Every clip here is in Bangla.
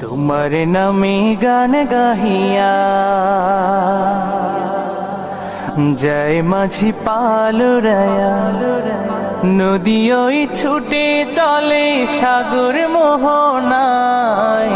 তোমার নামে গান গাহিয়া জয় মাঝি পালুরায়া নদী ওই ছুটে চলে সাগর মোহনায়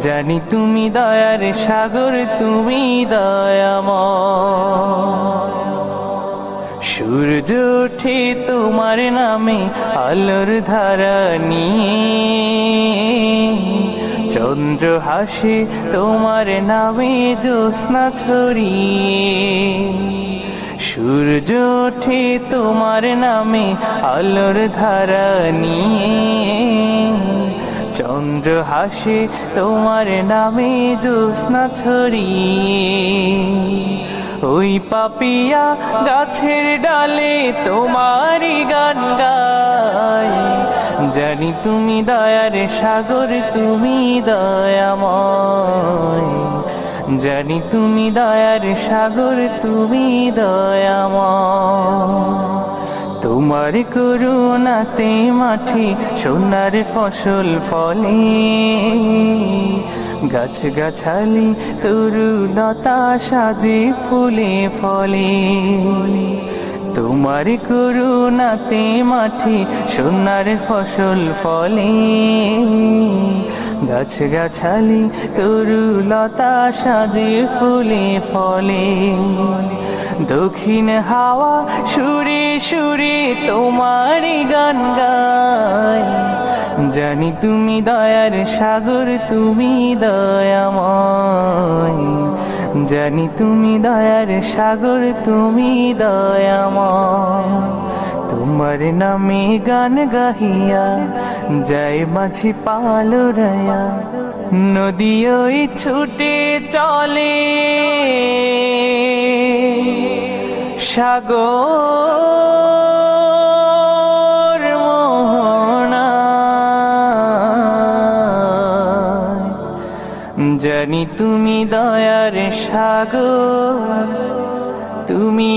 জানি তুমি দয়ার সাগর, তুমি দয়াময়। সূর্য ওঠে তোমার নামে, আলোর ধারা চন্দ্র হাসে তোমার নামে, জ্যোৎস্না ছড়িয়ে। সূর্য ওঠে তোমার নামে, আলোর ধারা নিয়ে। চন্দ্র হাসে তোমার নামে জ্যোৎস্না ছড়িয়ে। ওই পাপিয়া গাছের ডালে তোমারই গান গায়। জানি তুমি দয়ার সাগর, তুমি দয়াময়। জানি তুমি দয়ার সাগর, তুমি দয়াময়। তোমার করুণাতে মাঠে সোনার ফসল ফলে। গাছ গাছালি তরুণতা সাজে ফুলে ফলে। তোমার করুণাতে মাঠে সোনার ফসল ফলে। গাছ গাছালি তরুলতা সাজে ফুলে ফলে। দক্ষিণ হাওয়া সুরে সুরে তোমারই গান গায়। জানি তুমি দয়ার সাগর, তুমি দয়াময়। জানি তুমি দয়ার সাগর, তুমি দয়াময়। তোমার নামে গান গাহিয়া যায় মাঝি পালুরায়া। নদী ওই ছুটে চলে। সাগর মোহনা। জানি তুমি দয়ার সাগর তুমি